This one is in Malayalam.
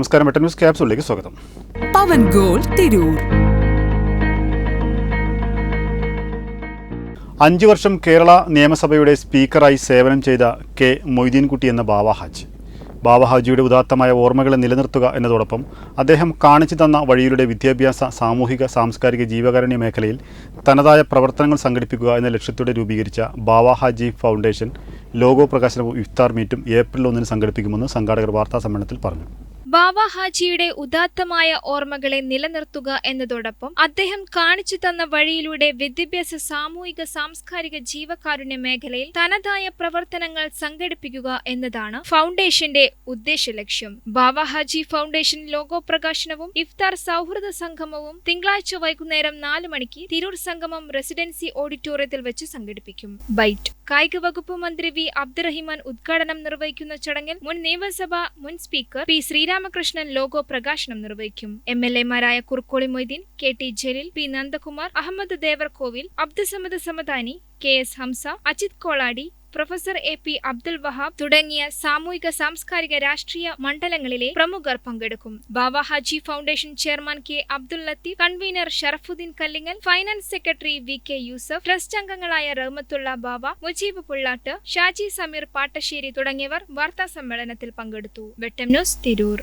നമസ്കാരം മെട്ടൻ ന്യൂസ് ക്യാപ്സുകളിലേക്ക് സ്വാഗതം. പവൻ ഗോൾ തിരൂർ. അഞ്ചു വർഷം കേരള നിയമസഭയുടെ സ്പീക്കറായി സേവനം ചെയ്ത കെ മൊയ്തീൻകുട്ടി എന്ന ബാവ ഹാജി ബാബ ഹാജിയുടെ ഉദാത്തമായ ഓർമ്മകളെ നിലനിർത്തുക എന്നതോടൊപ്പം അദ്ദേഹം കാണിച്ചു തന്ന വഴിയിലൂടെ വിദ്യാഭ്യാസ സാമൂഹിക സാംസ്കാരിക ജീവകാരുണ്യ മേഖലയിൽ തനതായ പ്രവർത്തനങ്ങൾ സംഘടിപ്പിക്കുക എന്ന ലക്ഷ്യത്തോടെ രൂപീകരിച്ച ബാബ ഹാജി ഫൗണ്ടേഷൻ ലോഗോ പ്രകാശനവും ഇഫ്താർ മീറ്റും ഏപ്രിൽ ഒന്നിന് സംഘടിപ്പിക്കുമെന്ന് സംഘാടകർ വാർത്താ സമ്മേളനത്തിൽ പറഞ്ഞു. ബാബ ഹാജിയുടെ ഉദാത്തമായ ഓർമ്മകളെ നിലനിർത്തുക എന്നതോടൊപ്പം അദ്ദേഹം കാണിച്ചു തന്ന വഴിയിലൂടെ വിദ്യാഭ്യാസ സാമൂഹിക സാംസ്കാരിക ജീവകാരുണ്യ മേഖലയിൽ തനതായ പ്രവർത്തനങ്ങൾ സംഘടിപ്പിക്കുക എന്നതാണ് ഫൗണ്ടേഷന്റെ ഉദ്ദേശ ലക്ഷ്യം. ബാബ ഹാജി ഫൗണ്ടേഷൻ ലോഗോ പ്രകാശനവും ഇഫ്താർ സൗഹൃദ സംഗമവും തിങ്കളാഴ്ച വൈകുന്നേരം നാല് മണിക്ക് തിരൂർ സംഗമം റെസിഡൻസി ഓഡിറ്റോറിയത്തിൽ വെച്ച് സംഘടിപ്പിക്കും. ബൈറ്റ്. കായിക വകുപ്പ് മന്ത്രി വി അബ്ദുറഹിമാൻ ഉദ്ഘാടനം നിർവഹിക്കുന്ന ചടങ്ങിൽ മുൻ നിയമസഭ മുൻ സ്പീക്കർ പി ശ്രീരാമകൃഷ്ണൻ ലോഗോ പ്രകാശനം നിർവഹിക്കും. M L എമാരായ Kurukkoli Moideen K T Jaleel P Nandakumar Ahammed Devarkovil Abdussamad Samadani K S Hamza Ajith Koladi professor A P Abdul Wahab തുടങ്ങിയ സാമൂഹിക സാംസ്കാരിക രാഷ്ട്രീയ മണ്ഡലങ്ങളിലെ പ്രമുഖർ പങ്കെടുക്കും. Baba Haji foundation chairman K Abdul Latheef convener Sharafuddin Kallingal finance secretary V K Yusuf trust അംഗങ്ങളായ റഹ്മത്തുള്ള ബാബ മുജീബ് പുള്ളാട്ട് ഷാജി സമീർ പാട്ടശ്ശേരി തുടങ്ങിയവർ വാർത്താ സമ്മേളനത്തിൽ പങ്കെടുത്തു. വെട്ടം ന്യൂസ് തിരൂർ.